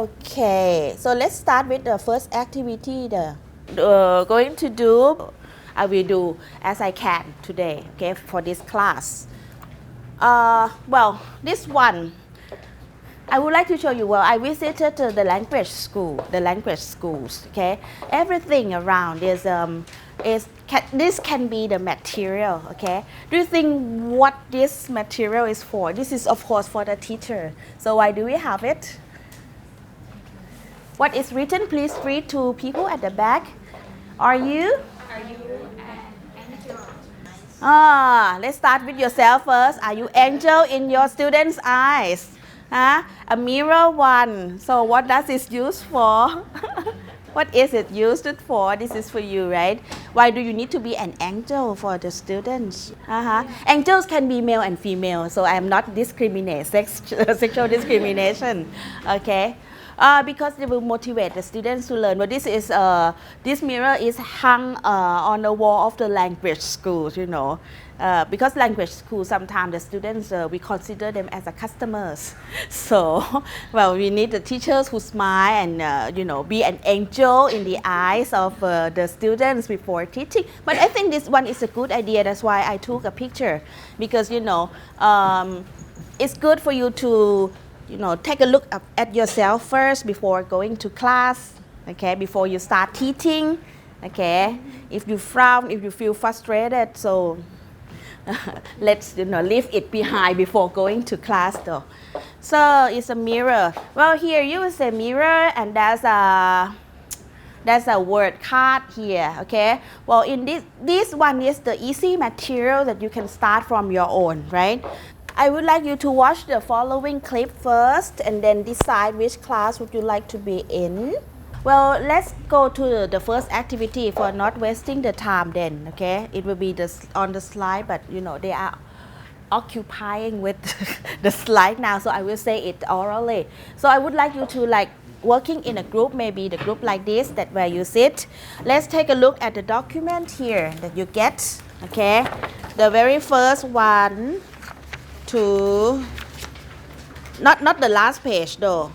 Okay, so let's start with the first activity. The uh, going to do, I will do as I can today. Okay, for this class. Uh, well, this one, I would like to show you. Well, I visited uh, the language school, the language schools. Okay, everything around is um is can, this can be the material. Okay, do you think what this material is for? This is of course for the teacher. So why do we have it? What is written? Please read to people at the back. Are you? Are you an angel? Ah, let's start with yourself first. Are you angel in your students' eyes? Huh? A mirror one. So what does this use for? what is it used for? This is for you, right? Why do you need to be an angel for the students? Uh-huh. Angels can be male and female, so I'm not discriminate sex, sexual discrimination. Okay. Uh, because they will motivate the students to learn. But this is uh, this mirror is hung uh, on the wall of the language schools, you know. Uh, because language school sometimes the students uh, we consider them as a customers so well we need the teachers who smile and uh, you know be an angel in the eyes of uh, the students before teaching but i think this one is a good idea that's why i took a picture because you know um, it's good for you to you know take a look at yourself first before going to class okay before you start teaching okay? If you frown if you feel frustrated so let's you know leave it behind before going to class though. So it's a mirror. Well here you will say mirror and there's a there's a word card here okay? Well in this this one is the easy material that you can start from your own right I would like you to watch the following clip first and then decide which class would you like to be in. Well, let's go to the first activity for not wasting the time then, okay? It will be this on the slide, but you know, they are occupying with the slide now, so I will say it orally. So I would like you to like working in a group, maybe the group like this, that where you sit. Let's take a look at the document here that you get, okay? The very first one, to not not the last page though.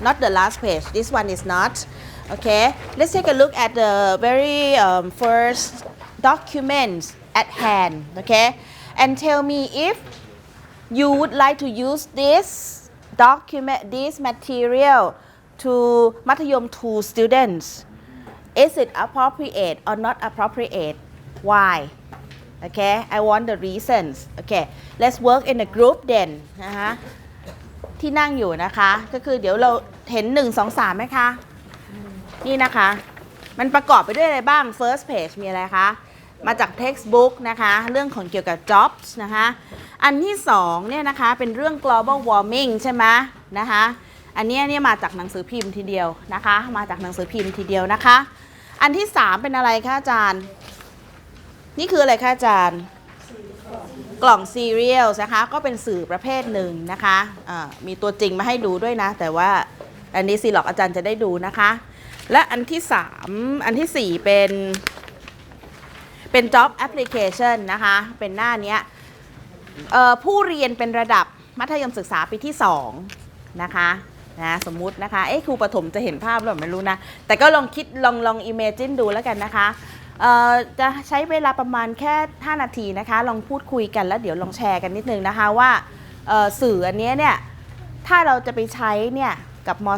Not the last page. This one is not. Okay? Let's take a look at the very um, first documents at hand okay? And tell me if you would like to use this document this material to matayom 2 students. Is it appropriate or not appropriate? Why? Okay I want the reasons okay let's work in a group then นะคะที่นั่งอยู่นะคะ ก็คือเดี๋ยวเราเห็น 1 2 3ไหมคะ นี่นะคะ มันประกอบไปด้วยอะไรบ้าง first page มีอะไรคะ มาจาก textbook นะคะ เรื่องของเกี่ยวกับ jobs นะคะ อันที่2เนี่ยนะคะ เป็นเรื่อง global warming ใช่ไหมนะคะ อันนี้เนี่ยมาจากหนังสือพิมพ์ทีเดียวนะคะ มาจากหนังสือพิมพ์ทีเดียวนะคะ อันที่ 3 เป็นอะไรคะอาจารย์ นี่คืออะไรคะอาจารย์ กล่องซีเรียลนะคะ ก็เป็นสื่อประเภทหนึ่งนะคะะมีตัวจริงมาให้ดูด้วยนะ แต่ว่าอันนี้ซีหลอกอาจารย์จะได้ดูนะคะ และอันที่ 3 อันทีสี่4 เป็น เป็น job application นะคะ เป็นหน้านี้ผู้เรียนเป็นระดับมัธยมศึกษาปีที่ 2 นะคะนะสมมุตินะคะ เอ๊ะครูประถมจะเห็นภาพหรือเปล่าไม่รู้นะ แต่ก็ลองคิดลองลอง imagine ดูแล้วกันนะคะ จะใช้เวลาประมาณแค่ 5 นาทีนะคะ ลองพูดคุยกันแล้วเดี๋ยวลองแชร์กันนิดนึงนะคะว่าเอ่อสื่ออันเนี้ยเนี่ยถ้าเราจะไปใช้เนี่ยกับม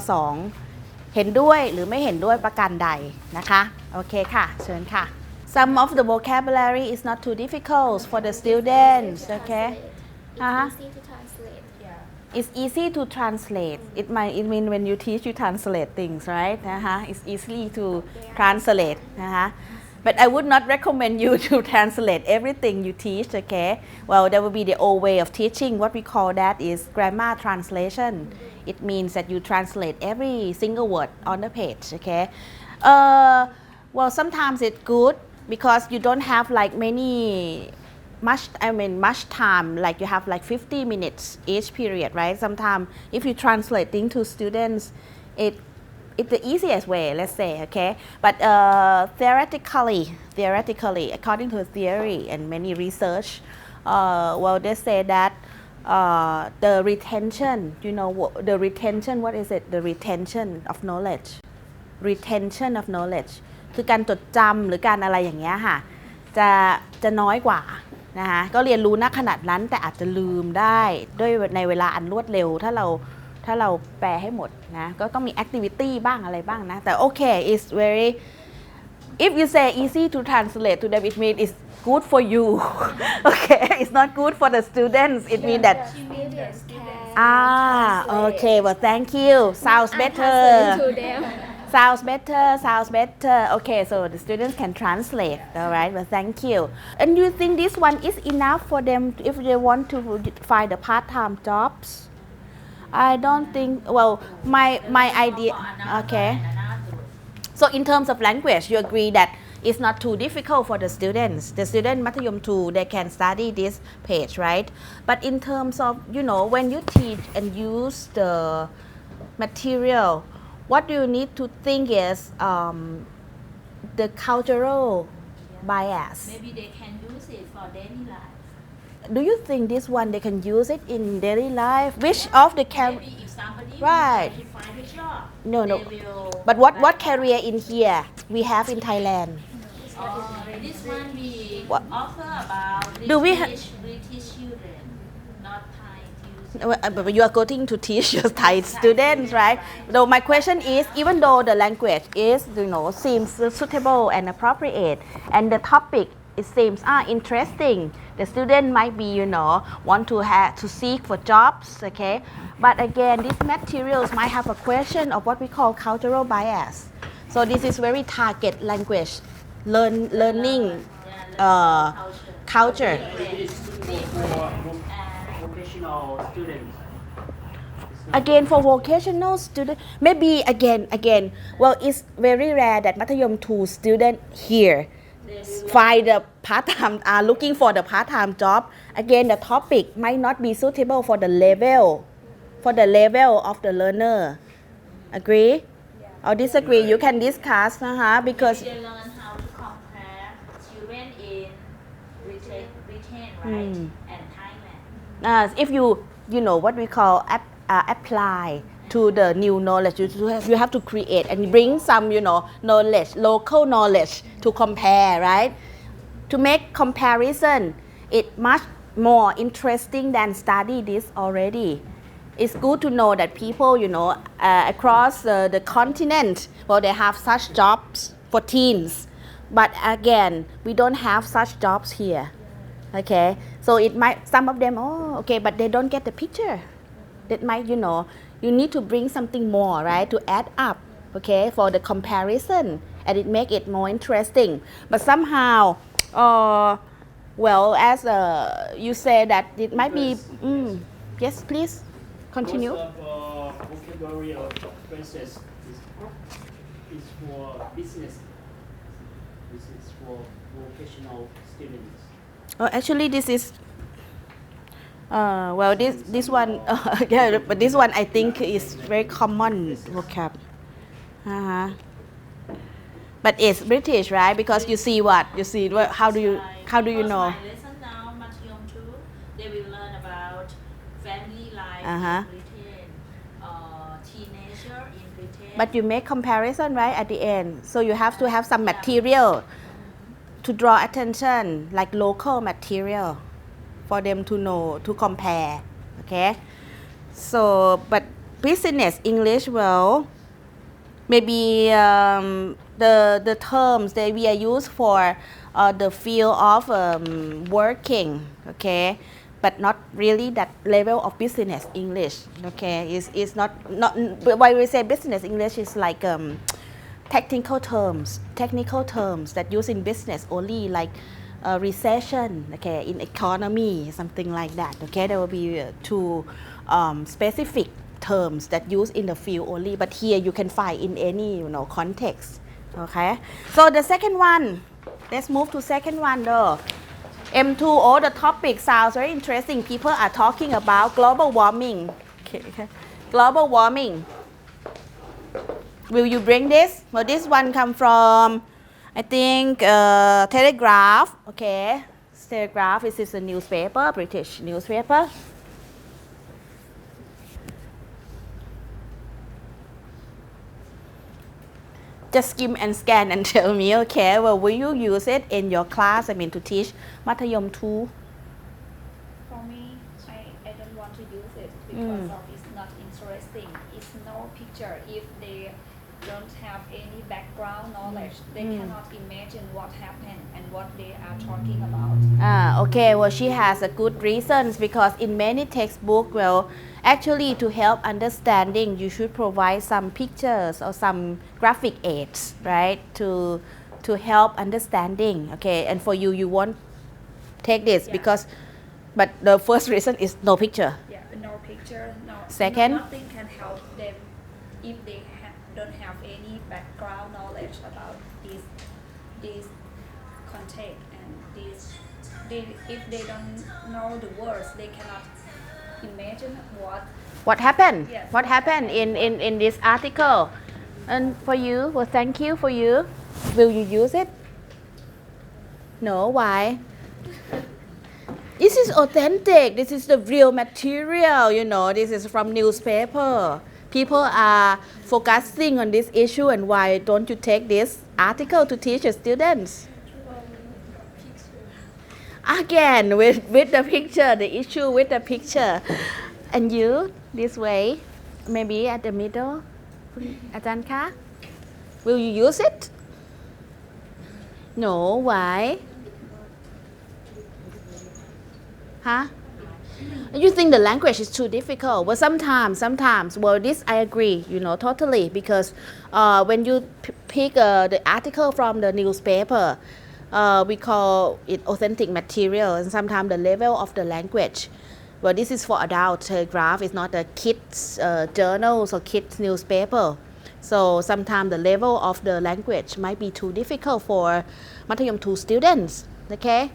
2 เห็นด้วยหรือไม่เห็นด้วยประการใดนะคะโอเคค่ะเชิญค่ะ Some of the vocabulary is not too difficult for the students okay uh-huh. Easy to translate. It's easy to translate. It might it mean when you teach you translate things, right? Uh-huh. It's easy to translate. Uh-huh. But I would not recommend you to translate everything you teach, okay? Well, that would be the old way of teaching. What we call that is grammar translation. It means that you translate every single word on the page, okay? Uh, well, sometimes it's good because you don't have like many much I mean much time like you have like 50 minutes each period right sometimes if you translate things to students it it's the easiest way let's say okay but uh, theoretically theoretically according to theory and many research uh, well they say that uh, the retention you know what, the retention what is it the retention of knowledge retention of knowledge คือการจดจำหรือการอะไรอย่างเงี้ยค่ะจะจะน้อยกว่านะคะก็เรียนรู้ณขนาดนั้นแต่อาจจะลืมได้ด้วยในเวลาอันรวดเร็วถ้าเรา ถ้าเราแปลให้หมดนะ ก็ต้องมี activity บ้างอะไรบ้างนะ แต่โอเค is very if you say easy to translate to them it means it's good for you okay it's not good for the students it means that Students can ah okay well thank you sounds better to them. Sounds better, sounds better. Okay, so the students can translate. All right, well, thank you. And you think this one is enough for them if they want to find a part-time jobs? I don't think, well, my, my idea, okay. So in terms of language, you agree that it's not too difficult for the students. The student Mathayom 2, they can study this page, right? But in terms of, you know, when you teach and use the material, what do you need to think is um, the cultural bias. Maybe they can use it for daily life. Do you think this one they can use it in daily life? Which of the can? Maybe if somebody Right. will find a job, No, no. But what what career in here we have in Thailand? Uh, this one we What? offer about Do we ha- British British children, not Thai youth. But you are going to teach your Thai students, right? Though my question is, even though the language is, you know, seems suitable and appropriate, and the topic it seems ah interesting, the student might be, you know, want to have to seek for jobs, okay? But again, these materials might have a question of what we call cultural bias. So this is very target language, learn learning, uh, culture. for vocational students. again for vocational student maybe again again well it's very rare that มัธยม 2 student here find the part-time are looking for the part-time job again the topic might not be suitable for the level for the level of the learner agree or disagree you can discuss นะคะ because They learn how to compare children in Britain, Britain right, and Thailand. uh, if you you know what we call ap, uh, apply to the new knowledge. You, you have, to create and bring some you know knowledge local knowledge to compare right? To make comparison it much more interesting than study this already. It's good to know that people you know uh, across uh, the continent well they have such jobs for teens. But again we don't have such jobs here okay? So it might some of them oh okay but they don't get the picture. That might you know you need to bring something more right to add up okay for the comparison and it make it more interesting but somehow uh, well as uh, you say that it might be mm, yes please continue Most of uh, vocabulary of phrases is, is for business. This is for vocational students. Oh, actually, this is. Uh, well, this this one, uh, yeah, but this one I think is very common vocab. Uh-huh. But it's British, right? Because you see what you see. What, how do you how do you know? My lesson now, Matiyom 2, they will learn about family life Uh-huh. in Britain, uh, teenager in Britain. But you make comparison, right, at the end. So you have to have some material to draw attention, like local material, for them to know to compare. Okay. So, but business English, well, maybe um, the the terms that we are used for uh, the field of um, working. Okay. But not really that level of business English. Okay, is is not not. Why we say business English is like um, technical terms, technical terms that use in business only, like uh, recession, okay, in economy, something like that. Okay, there will be uh, two um, specific terms that use in the field only, but here you can find in any you know context. Okay, so the second one, let's move to second one though. M2, all the topic sounds very interesting. People are talking about global warming. Okay. global warming. Will you bring this? Well, this one come from, I think uh, Telegraph, okay. Telegraph is, is a newspaper, British newspaper. Just skim and scan and tell me, okay, well, will you use it in your class, I mean, to teach Matayom 2? For me, I, I don't want to use it because mm. of they Mm. cannot imagine what happened and what they are talking about. Ah, okay. Well, she has a good reasons because in many textbook, well, actually to help understanding, you should provide some pictures or some graphic aids, right? To to help understanding. Okay, and for you, you won't take this Yeah. because, but the first reason is no picture. Yeah, no picture, no. Second? Nothing can help them if they ha- don't have any background knowledge about this content and this. They, if they don't know the words, they cannot imagine what What happened? Yes, what what happened in, in in this article? And for you, well, thank you for you. Will you use it? No. Why? This is authentic. This is the real material. You know, this is from newspaper people are focusing on this issue and why don't you take this article to teach your students? Again, with, with the picture, the issue with the picture. And you, this way, maybe at the middle, Ajanka, will you use it? No, why? Huh? You think the language is too difficult? Well, sometimes, sometimes. Well, this I agree, you know, totally. Because uh, when you p- pick uh, the article from the newspaper, uh, we call it authentic material, and sometimes the level of the language. Well, this is for adult uh, telegraph. It's not a kids uh, journals or kids newspaper. So sometimes the level of the language might be too difficult for Mathayam 2 students. Okay,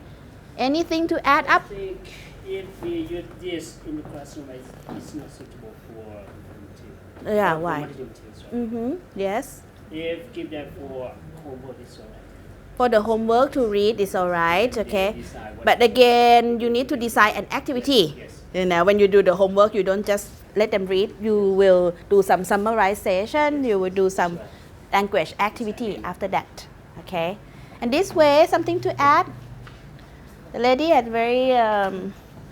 anything to add up? If we use this in the classroom, it's, it's not suitable for Madhyam Yeah, for why? Madhyam teams, right? Mm-hmm. Yes. If give that for homework, it's alright. For the homework to read is alright. Okay. They decide what But again, you need to decide an activity. Yes. You know, when you do the homework, you don't just let them read. You will do some summarization. You will do some language activity after that. Okay. And this way, something to add. The lady had very um,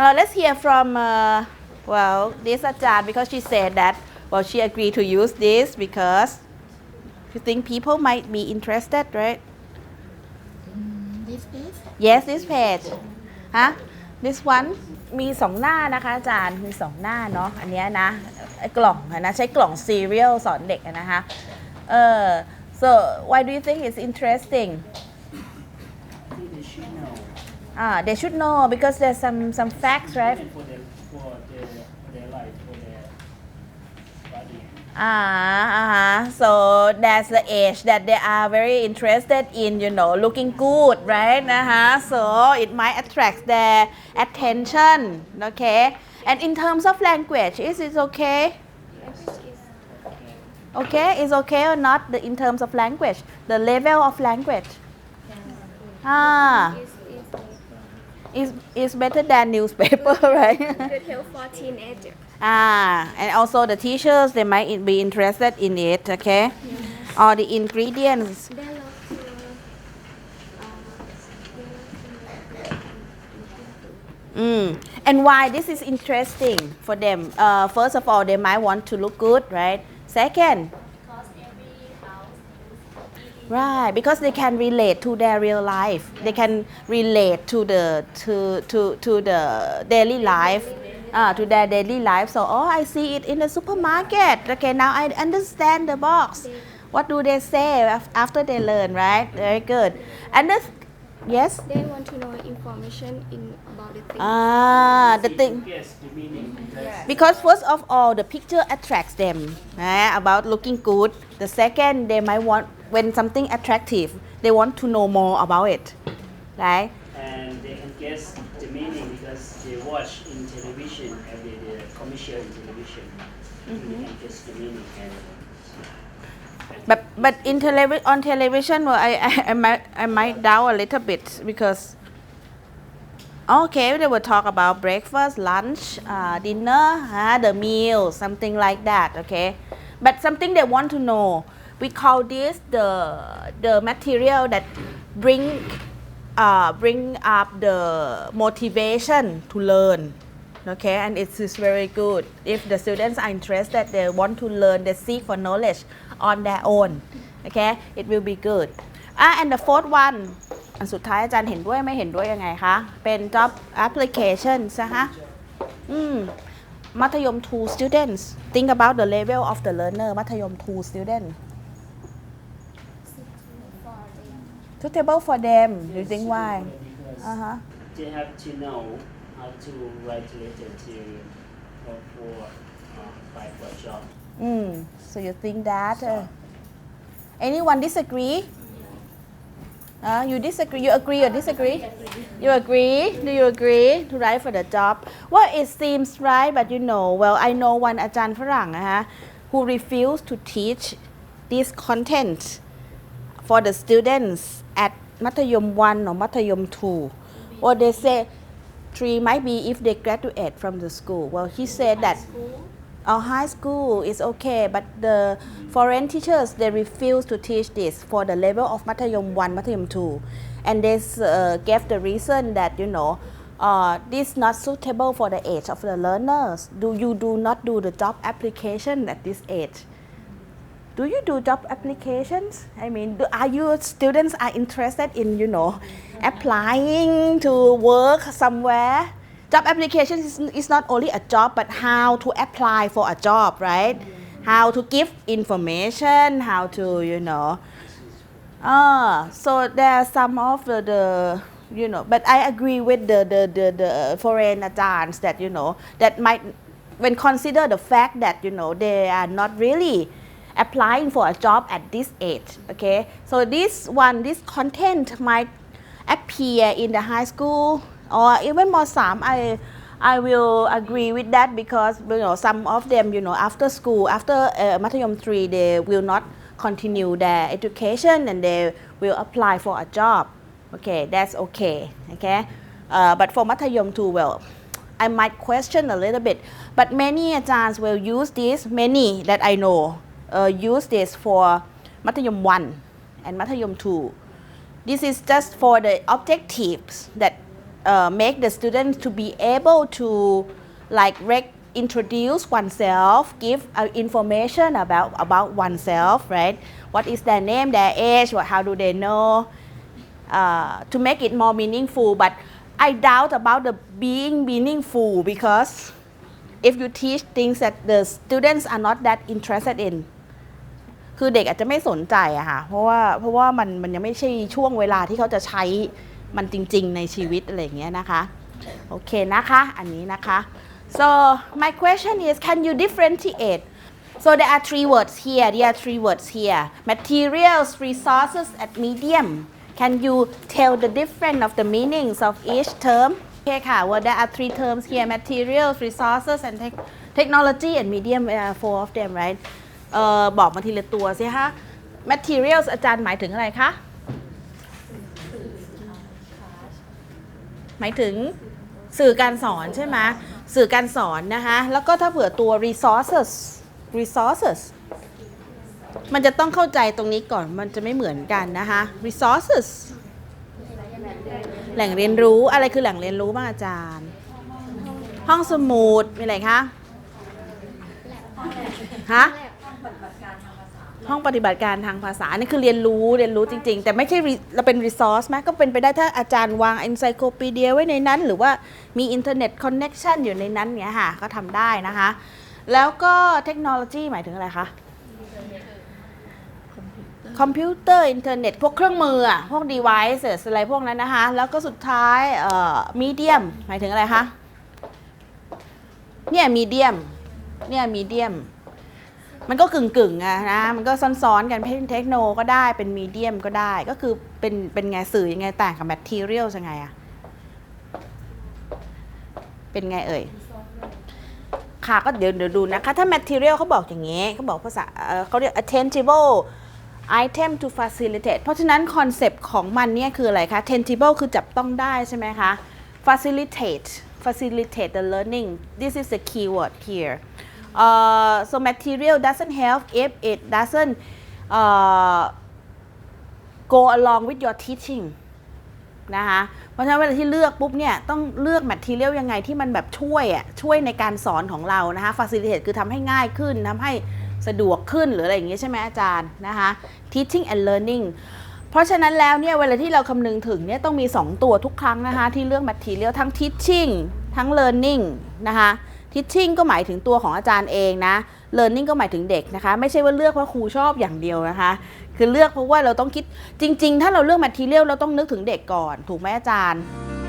Uh, let's hear from uh, well this อาจารย์ because she said that well she agreed to use this because you think people might be interested, right? This is Yes, this page ฮะ this one มีสองหน้านะคะอาจารย์ มีสองหน้าเนาะ อันเนี้ยนะไอ้กล่องอะนะ ใช้กล่อง serial สอนเด็กอะนะคะ เออ so why do you think it's interesting ah they should know because there's some some facts right for their, for their, for their life, for their body. Ah, uh-huh. so that's the age that they are very interested in, you know, looking good, right? Uh-huh. So it might attract their attention, okay? And in terms of language, is it okay? Okay, is okay or not the, in terms of language, the level of language? Ah, is is better than newspaper, right? Good help for teenagers. Ah, and also the teachers they might in- be interested in it, okay? All the ingredients. they love to Mm. And why this is interesting for them? Uh, first of all, they might want to look good, right? Second, Because every house is right, because they can relate to their real life. They can relate to the to to to the daily life. Uh, to their daily life. So, oh, I see it in the supermarket. Okay, now I understand the box. What do they say af- after they learn, right? Very good. And this, yes. They want to know information in about the thing. Ah, the thing. Yes, the meaning. That's Because first of all, the picture attracts them eh, about looking good. The second, they might want when something attractive they want to know more about it right? And they can guess the meaning because they watch in television every day commercial in television. They can guess the meaning. And but but in televi- on television well I, I I might I might doubt a little bit because okay they will talk about breakfast lunch uh, dinner uh, the meal something like that okay? But something they want to know we call this the the material that bring uh, bring up the motivation to learn okay and it is very good if the students are interested they want to learn they seek for knowledge on their own okay it will be good ah and the fourth one อันสุดท้ายอาจารย์เห็นด้วยไม่เห็นด้วยยังไงคะ เป็น job application นะคะอืมมัธยม2 students think about the level of the learner มัธยม2 student suitable for them? Do you think why? Uh huh. They have to know how to write letter to for uh, job. Mm. So you think that? Uh, anyone disagree? Uh, you disagree? You agree or disagree? You agree? Do you agree to write for the job? Well, it seems right, but you know, well, I know one Ajahn Farang uh-huh, who refused to teach this content for the students at มัธยม 1 or มัธยม 2. Or they say three might be if they graduate from the school. Well, he said that our high school is okay, but the foreign teachers they refuse to teach this for the level of มัธยม 1, มัธยม 2. And they uh, gave the reason that you know uh, this not suitable for the age of the learners. Do you do not do the job application at this age? Do you do job applications? I mean do, are you students are interested in you know applying to work somewhere? Job application is, is not only a job but how to apply for a job right? How to give information how to you know. Ah so there are some of the, the you know but i agree with the the the, the foreign adults that you know that might when consider the fact that you know they are not really applying for a job at this age. Okay, so this one, this content might appear in the high school or even more some. I I will agree with that because you know some of them you know after school after uh, 3 they will not continue their education and they will apply for a job okay that's okay okay uh, but for Mathayom 2 well I might question a little bit but many Ajahns will use this many that I know uh, use this for Mathayam 1 and Mathayam 2. This is just for the objectives that uh, make the students to be able to like rec- introduce oneself, give uh, information about about oneself, right? What is their name, their age, how do they know? Uh, to make it more meaningful, but I doubt about the being meaningful because if you teach things that the students are not that interested in, คือเด็กอาจจะไม่สนใจอะค่ะเพราะว่าเพราะว่ามันมันยังไม่ใช่ช่วงเวลาที่เขาจะใช้มันจริง ๆ ในชีวิตอะไรอย่างเงี้ยนะคะโอเคนะคะอันนี้นะคะ so my question is can you differentiate so there are three words here there are three words here materials resources and medium can you tell the difference of the meanings of each term โอเคค่ะ well there are three terms here materials resources and tech- technology and medium there are four of them right เออบอกมาทีละตัวสิคะ materials อาจารย์หมายถึงอะไรคะ หมายถึงสื่อการสอนใช่ไหมสื่อการสอนนะคะ แล้วก็ถ้าเผื่อตัว resources resources มันจะต้องเข้าใจตรงนี้ก่อนมันจะไม่เหมือนกันนะคะ resources แหล่งเรียนรู้อะไรคือแหล่งเรียนรู้บ้างอาจารย์ ห้องสมุดมีอะไรคะฮะ ห้องปฏิบัติการทางภาษานี่คือเรียนรู้เรียนรู้จริง ๆ แต่ไม่ใช่ re- เราเป็น resource ไหมก็เป็นไปได้ถ้าอาจารย์วาง encyclopedia ไว้ในนั้น หรือว่ามีอินเทอร์เน็ต connection อยู่ในนั้นเนี้ยค่ะ ก็ทำได้นะคะ แล้วก็เทคโนโลยีหมายถึงอะไรคะคอมพิวเตอร์ อินเทอร์เน็ต พวกเครื่องมืออะพวก devices อะไรพวกนั้นนะคะ แล้วก็สุดท้ายเอ่อ medium หมายถึงอะไรคะเนี่ย medium เนี่ย medium มั มันก็กึ่งกึ่งอะนะ มันก็ซ้อนๆกันเป็นเทคโนก็ได้เป็นมีเดียมก็ได้ ก็คือเป็นเป็นไงสื่อยังไงต่างกับแมทเทียลยังไงอะเป็นไงเอ่ย ค่ะก็เดี๋ยวเดี๋ยวดูนะคะ ถ้า material เขาบอกอย่างนี้เขาบอกภาษาเอ่อเขาเรียก attainable item to facilitate เพราะฉะนั้นคอนเซปต์ของมันเนี่ยคืออะไรคะ tangible คือจับต้องได้ใช่ไหมคะ facilitate facilitate the learning this is the keyword here uh, so material doesn't help if it doesn't uh, go along with your teaching นะคะ เพราะฉะนั้นเวลาที่เลือกปุ๊บเนี่ยต้องเลือกแมทเทียลยังไงที่มันแบบช่วยอะช่วยในการสอนของเรานะคะ facilitate คือทำให้ง่ายขึ้นทำให้สะดวกขึ้นหรืออะไรอย่างเงี้ยใช่ไหมอาจารย์นะคะ teaching and learning เพราะฉะนั้นแล้วเนี่ยเวลาที่เราคำนึงถึงเนี่ยต้องมี 2 ตัวทุกครั้งนะคะ ที่เลือก material ทั้ง teaching ทั้ง learning นะคะ teaching ก็หมายถึงตัวของอาจารย์เองนะ learning ก็หมายถึงเด็กนะคะ ไม่ใช่ว่าเลือกเพราะครูชอบอย่างเดียวนะคะ คือเลือกเพราะว่าเราต้องคิดจริง ๆ ถ้าเราเลือก material เราต้องนึกถึงเด็กก่อน ถูกไหมอาจารย์「